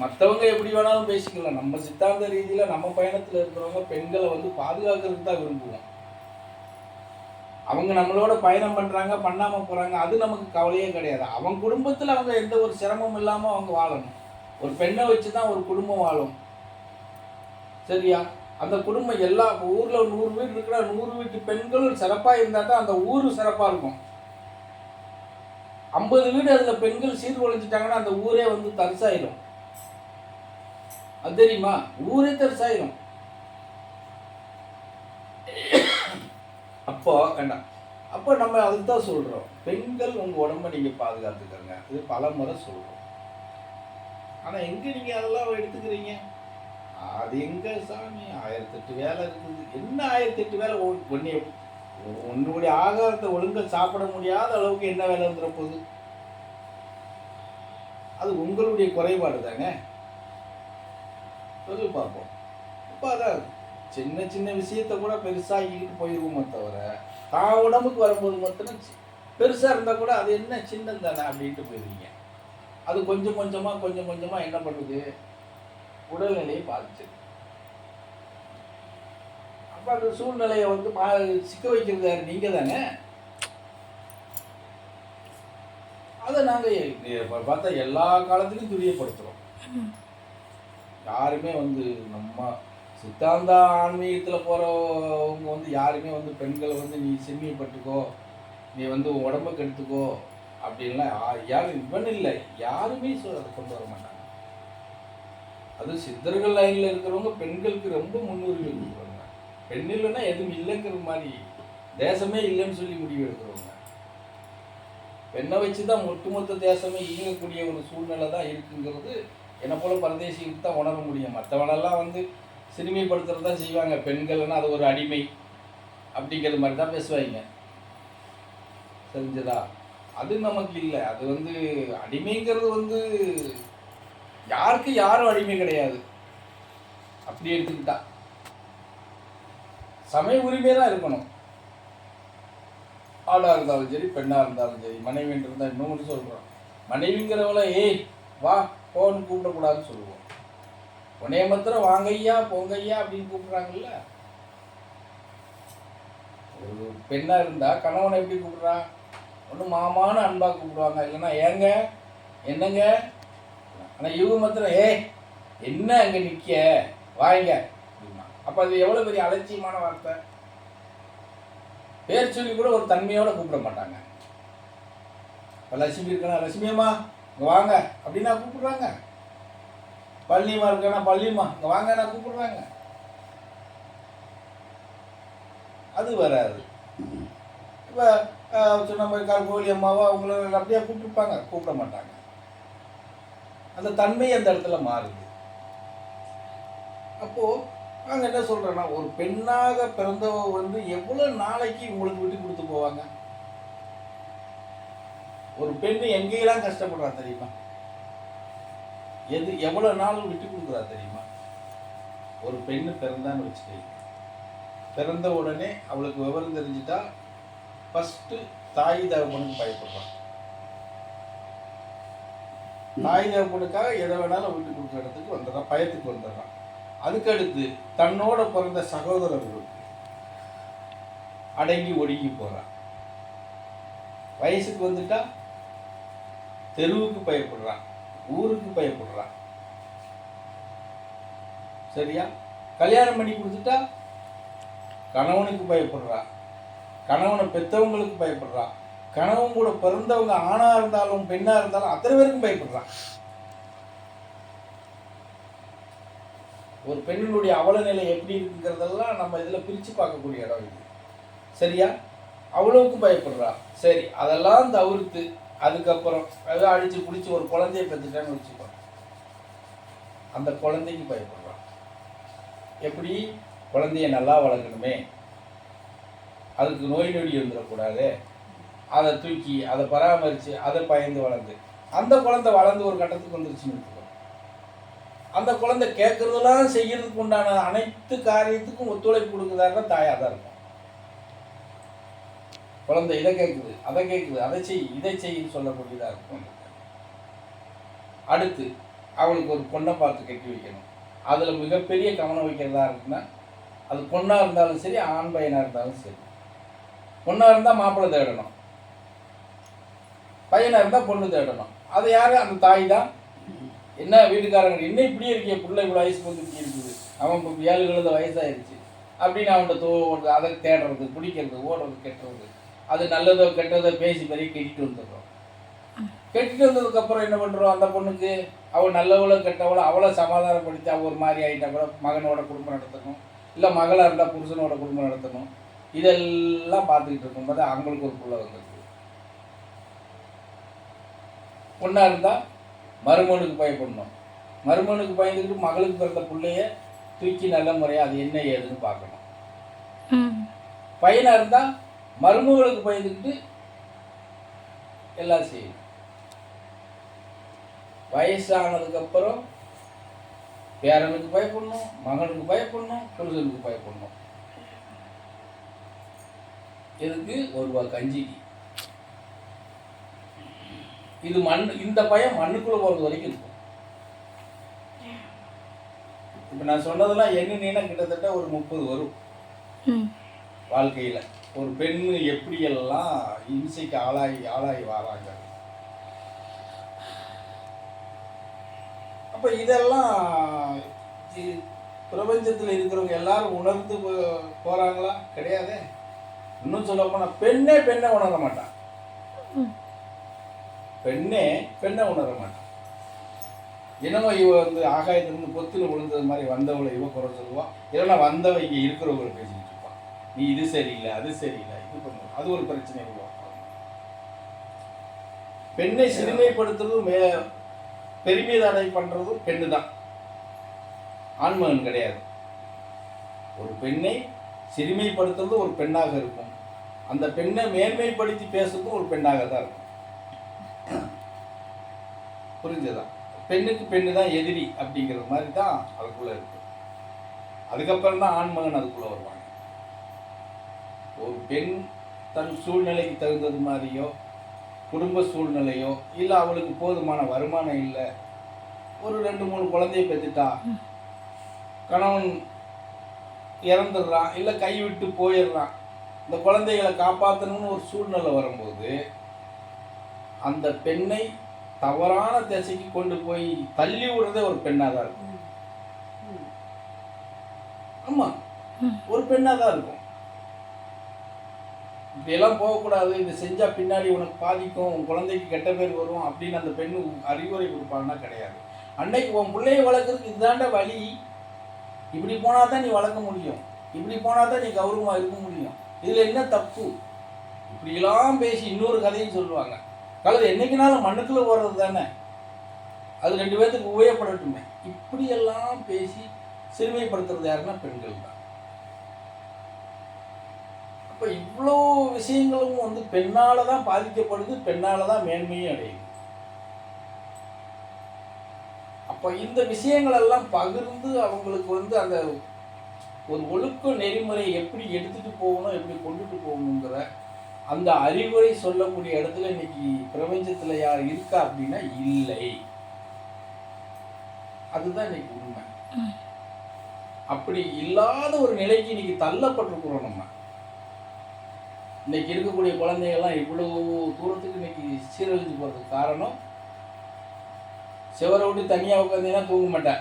மற்றவங்க எப்படி வேணாலும் பேசிக்கலாம் நம்ம சித்தாந்த ரீதியில் நம்ம பயணத்தில் இருக்கிறவங்க பெண்களை வந்து பாதுகாக்கிறதுக்கு தான் விரும்புவோம். அவங்க நம்மளோட பயணம் பண்ணுறாங்க பண்ணாமல் போகிறாங்க அது நமக்கு கவலையே கிடையாது. அவங்க குடும்பத்தில் அவங்க எந்த ஒரு சிரமமும் இல்லாமல் அவங்க வாழணும். ஒரு பெண்ணை வச்சு தான் ஒரு குடும்பம் வாழும். சரியா? அந்த குடும்பம் எல்லா ஊரில் நூறு வீடு இருக்கிற நூறு வீட்டு பெண்களும் சிறப்பாக இருந்தால் தான் அந்த ஊர் சிறப்பாக இருக்கும். ஐம்பது வீடு அதில் பெண்கள் சீர்குலைஞ்சிட்டாங்கன்னா அந்த ஊரே வந்து தரிசாயிடும். அது தெரியுமா? ஊரே தெரிசாயிரும். அப்போ வேண்டாம் அப்போ நம்ம அதுக்கு தான் சொல்கிறோம் பெண்கள் உங்கள் உடம்ப நீங்கள் பாதுகாத்துக்கங்க. இது பல முறை சொல்கிறோம் ஆனால் எங்கே நீங்கள் அதெல்லாம் எடுத்துக்கிறீங்க? அது எங்கே சாமி? ஆயிரத்தெட்டு வேலை இருக்குது. என்ன ஆயிரத்தெட்டு வேலை? ஒன்று உன்னுடைய ஆகாரத்தை ஒழுங்கா சாப்பிட முடியாத அளவுக்கு என்ன வேலை வந்துட போகுது? அது உங்களுடைய குறைபாடு தாங்க சொல்லி பார்ப்போம். இப்போ அதான் சின்ன சின்ன விஷயத்த கூட பெருசாகிக்கிட்டு போயிடுவோமே தவிர தான் உடம்புக்கு வரும்போது மட்டும் பெருசாக இருந்தால் கூட அது என்ன சின்னம் தானே அப்படின்ட்டு போயிடுவீங்க அது கொஞ்சம் கொஞ்சமாக கொஞ்சம் கொஞ்சமாக என்ன பண்ணுது? உடல்நிலையை பாதிச்சிருக்கு அப்போ அந்த சூழ்நிலையை வந்து மா சிக்க வைக்கிறது நீங்கள் தானே. அதை நாங்கள் பார்த்தா எல்லா காலத்துலையும் துரியப்படுத்துகிறோம் யாருமே வந்து நம்ம சித்தாந்த ஆன்மீகத்தில் போகிறவங்க வந்து யாருமே வந்து பெண்களை வந்து நீ செம்மியப்பட்டுக்கோ நீ வந்து உன் உடம்ப கெடுத்துக்கோ அப்படின்லாம் யாரும் இவன் இல்லை. யாருமே சொ- அதை கொண்டு வர மாட்டாங்க. அது சித்தர்கள் லைனில் இருக்கிறவங்க பெண்களுக்கு ரொம்ப முன்னுரிமை கொடுக்குறாங்க பெண் இல்லைன்னா எதுவும் இல்லைங்கிற மாதிரி தேசமே இல்லைன்னு சொல்லி முடிவு எடுக்கிறவங்க. பெண்ணை வச்சு தான் ஒட்டுமொத்த தேசமே இயங்கக்கூடிய ஒரு சூழ்நிலை தான் இருக்குங்கிறது என்னை போல பரதேசிக்கு தான் உணர முடியும். மற்றவனெல்லாம் வந்து சிறுமைப்படுத்துறது தான் செய்வாங்க. பெண்கள்னா அது ஒரு அடிமை அப்படிங்கிற மாதிரி தான் பேசுவாங்க. தெரிஞ்சதா அது நமக்கு இல்லை. அது வந்து அடிமைங்கிறது வந்து யாருக்கு யாரும் அடிமை கிடையாது. அப்படி எடுத்துக்கிட்டா. சமய உரிமை தான் இருக்கணும். ஆளாக இருந்தாலும் சரி பெண்ணாக இருந்தாலும் சரி மனைவின்னு இன்னும் ஒன்று சொல்கிறோம் மனைவிங்கிறவள ஏய் வா போன்னு கூப்பிடக்கூடாதுன்னு சொல்லுவோம். உடனே மாத்திரம் வாங்கய்யா பொங்கையா அப்படின்னு கூப்பிடுறாங்கல்ல? ஒரு பெண்ணாக இருந்தால் கணவனை எப்படி கூப்பிடுறா? ஒன்று மாமான அன்பாக கூப்பிடுவாங்க. இல்லைன்னா ஏங்க என்னங்க? ஆனால் இவங்க மாத்திரம் ஏ என்ன அங்கே நிற்க வாங்க. அப்படின்னா. அப்போ அது எவ்வளோ பெரிய அலட்சியமான வார்த்தை? பேர் சொல்லி கூட ஒரு தன்மையோட கூப்பிட மாட்டாங்க. இப்போ லட்சுமி இருக்கணும் லட்சுமியம்மா இங்கே வாங்க. அப்படின்னா கூப்பிடுறாங்க. பள்ளிமா இருக்கனா பள்ளிமா இங்கே வாங்க நான் கூப்பிடுறாங்க. அது வராது. இப்போ சின்ன மாதிரி கருங்கோலி அம்மாவோ அவங்கள அப்படியே கூப்பிட்டுருப்பாங்க கூப்பிட மாட்டாங்க. அந்த தன்மை அந்த இடத்துல மாறுது. அப்போது நாங்கள் என்ன சொல்கிறோன்னா ஒரு பெண்ணாக பிறந்தவ வந்து எவ்வளோ நாளைக்கு உங்களுக்கு விட்டு கொடுத்து போவாங்க? ஒரு பெண் எங்கேயெல்லாம் கஷ்டப்படுறா தெரியுமா? எது எவ்வளோ நாள் விட்டு கொடுக்குறா தெரியுமா? ஒரு பெண்ணு பிறந்தான்னு வச்சுக்கோங்க பிறந்த உடனே அவளுக்கு விவரம் தெரிஞ்சுட்டா ஃபஸ்ட்டு தாய் தகப்பனுக்கு பயப்படுறான் தாய் தகப்பனுக்காக எதை வேணாலும் விட்டு கொடுக்குற இடத்துக்கு வந்துடுறான் பயத்துக்கு வந்துடுறான் அதுக்கடுத்து தன்னோட பிறந்த சகோதரர்களுக்கு அடங்கி ஒடுங்கி போறான் வயசுக்கு வந்துட்டா தெருவுக்கு பயப்படுறான் ஊருக்கு பயப்படுறான். சரியா? கல்யாணம் பண்ணி கொடுத்துட்டா கணவனுக்கு பயப்படுறா கணவனை பெற்றவங்களுக்கு பயப்படுறா கணவன் கூட பிறந்தவங்க ஆணாக இருந்தாலும் பெண்ணா இருந்தாலும் அத்தனை பேருக்கும் பயப்படுறான். ஒரு பெண்ணினுடைய அவல நிலை எப்படி இருக்குங்கிறதெல்லாம் நம்ம இதில் பிரித்து பார்க்கக்கூடிய இடம் இது. சரியா? அவ்வளவுக்கும் பயப்படுறா. சரி அதெல்லாம் தவிர்த்து அதுக்கப்புறம் ஏதோ அழித்து பிடிச்சி ஒரு குழந்தைய பெற்றுட்டான்னு வச்சுக்கோங்க. அந்த குழந்தைக்கு பயப்படுறான். எப்படி? குழந்தைய நல்லா வளர்க்கணுமே. அதுக்கு நோய் நொடி இருந்துடக்கூடாது அதை தூக்கி அதை பராமரித்து அதை பயந்து வளர்ந்து. அந்த குழந்தை வளர்ந்து ஒரு கட்டத்துக்கு வந்துருச்சுன்னு அந்த குழந்தை கேட்குறதெல்லாம் செய்யறதுக்கு உண்டான அனைத்து காரியத்துக்கும் ஒத்துழைப்பு கொடுக்குறாருன்னா தாயாக தான் இருக்கும் குழந்தை இதை கேட்குது அதை கேட்குது அதை செய் இதை செய்ன்னு சொல்லக்கூடியதாக இருக்கும் அடுத்து அவளுக்கு ஒரு பொண்ணை பார்த்து கட்டி வைக்கணும். அதில் மிகப்பெரிய கவனம் வைக்கிறதா இருக்குன்னா அது பொண்ணாக இருந்தாலும் சரி ஆண் பையனாக இருந்தாலும் சரி. பொண்ணாக இருந்தால் மாப்பிள்ளை தேடணும். பையனாக இருந்தால் பொண்ணு தேடணும். அது யார்? அந்த தாய் தான். என்ன வீட்டுக்காரங்க என்ன இப்படி இருக்கே பிள்ளை இவ்வளோ வயசு வந்து இப்படி இருக்குது. அவன் இப்போ ஏழு எழுத வயசாயிருச்சு. அப்படின்னு அவன்கிட்ட தோ அதை தேடுறது பிடிக்கிறது ஓடுறது கெட்டுறது. அது நல்லதோ கெட்டதோ பேசி பெரிய கெட்டிட்டு வந்துடுறோம். கெட்டிட்டு வந்ததுக்கப்புறம் என்ன பண்ணுறோம் அந்த பொண்ணுக்கு அவள் நல்லவளோ கெட்டவளோ அவளை சமாதானப்படுத்தி அவள் ஒரு மாதிரி ஆகிட்டா கூட மகனோட குடும்பம் நடத்தணும். இல்லை மகளாக இருந்தால் புருஷனோட குடும்பம் நடத்தணும். இதெல்லாம் பார்த்துக்கிட்டு இருக்கும்போது அவங்களுக்கு ஒரு புள்ள வந்துருக்கு. பொண்ணா இருந்தால் மருமகனுக்கு பயப்படணும். மருமகனுக்கு பயந்துக்கிட்டு மகளுக்கு பிறந்த பிள்ளைய தூக்கி நல்ல முறையாக அது என்ன ஏதுன்னு பார்க்கணும். ம். பையனா இருந்தால் மருமகளுக்கு பயந்துக்கிட்டு எல்லாம் செய்யணும் வயசானதுக்கப்புறம் பேரனுக்கு பயப்படணும் மகனுக்கு பயப்படணும் புருஷனுக்கு பயப்படணும். எதுக்கு? ஒரு ரூபா கஞ்சிக்கு. இது மண் இந்த பயம் மண்ணுக்குள்ள போறது வரைக்கும் இருக்கும். இப்போ நான் சொன்னதெல்லாம் எண்ணினீங்கன்னா கிட்டத்தட்ட ஒரு முப்பது வரும். வாழ்க்கையில். ஒரு பெண் எப்படியெல்லாம் இம்சைக்கு ஆளாகி ஆளாகி வராங்க? அப்போ இதெல்லாம் பிரபஞ்சத்தில் இருக்கிறவங்க எல்லாரும் உணர்ந்து போ- போறாங்களா? கிடையாதே. இன்னும் சொல்ல போனால் பெண்ணே பெண்ணை உணர மாட்டான். பெண்ணே பெண்ணை உணர மாட்டான். என்னமோ இவ வந்து ஆகாயத்திலிருந்து பொத்துல விழுந்தது மாதிரி வந்தவளை இவ குறை சொல்லுவா. இல்லைன்னா வந்தவ இங்கே இருக்கிறவங்களை பேசிக்கிட்டு நீ இது சரியில்லை அது சரியில்லை இது பண்ணு அது ஒரு பிரச்சனை உருவாக்கும். பெண்ணை சிறுமைப்படுத்துறதும் மே பெருமிதடை பண்றதும் பெண்ணு தான் ஆண்மகன் கிடையாது. ஒரு பெண்ணை சிறுமைப்படுத்துறது ஒரு பெண்ணாக இருக்கும். அந்த பெண்ணை மேன்மைப்படுத்தி பேசுறதும் ஒரு பெண்ணாக தான் இருக்கும். புரிஞ்சதா? பெண்ணுக்கு பெண்ணு தான் எதிரி அப்படிங்கிற மாதிரி தான் அதுக்குள்ள இருக்கு. அதுக்கப்புறம் தான் ஆண்மகன் அதுக்குள்ள வருவாங்க ஒரு பெண் தன் சூழ்நிலைக்கு தகுந்தது மாதிரியோ குடும்ப சூழ்நிலையோ இல்லை அவளுக்கு போதுமான வருமானம் இல்லை ஒரு ரெண்டு மூணு குழந்தைய பெற்றுட்டா கணவன் இறந்துடுறான் இல்லை கைவிட்டு போயிடுறான் இந்த குழந்தைகளை காப்பாற்றணும்னு ஒரு சூழ்நிலை வரும்போது அந்த பெண்ணை தவறான திசைக்கு கொண்டு போய் தள்ளி விடுறதே ஒரு பெண்ணாக தான் இருக்கும் ஆமாம். ஒரு பெண்ணாக தான் இருக்கும். இப்படியெல்லாம் போகக்கூடாது இது செஞ்சால் பின்னாடி உனக்கு பாதிக்கும் உன் குழந்தைக்கு கெட்ட பேர் வரும் அப்படின்னு அந்த பெண்ணு அறிவுரை கொடுப்பாங்கன்னா கிடையாது. அன்னைக்கு உன் பிள்ளைய வளர்க்குறதுக்கு இதுதாண்ட வழி. இப்படி போனால் தான் நீ வளர்க்க முடியும். இப்படி போனால் தான் நீ கௌரவமாக இருக்க முடியும். இதில் என்ன தப்பு? இப்படியெல்லாம் பேசி இன்னொரு கதையும் சொல்லுவாங்க. கலது என்றைக்குனாலும் மண்ணுக்குள்ளே போகிறது தானே? அது ரெண்டு பேர்த்துக்கு உபயோகப்படட்டுமே இப்படியெல்லாம் பேசி சிறுமைப்படுத்துறது யாருன்னா பெண்கள் தான் அப்போ இவ்வளோ விஷயங்களும் வந்து பெண்ணால் தான் பாதிக்கப்படுது பெண்ணால் தான் மேன்மையும் அடையுது. அப்போ இந்த விஷயங்கள் எல்லாம் பகிர்ந்து அவங்களுக்கு வந்து அந்த ஒரு ஒழுக்க நெறிமுறை எப்படி எடுத்துட்டு போகணும் எப்படி கொண்டுட்டு போகணுங்கிற அந்த அறிவுரை சொல்லக்கூடிய இடத்துல இன்னைக்கு பிரபஞ்சத்துல யார் இருக்கா அப்படின்னா இல்லை. அதுதான் இன்னைக்கு உண்மை. அப்படி இல்லாத ஒரு நிலைக்கு இன்னைக்கு தள்ளப்பட்டிருக்கிறோம் நம்ம. இன்றைக்கி இருக்கக்கூடிய குழந்தைகள்லாம் இவ்வளவு தூரத்துக்கு இன்னைக்கு சீரழிஞ்சு போகிறதுக்கு காரணம் சிவரை விட்டு தனியாக உட்காந்தீங்கன்னா தூங்க மாட்டேன்.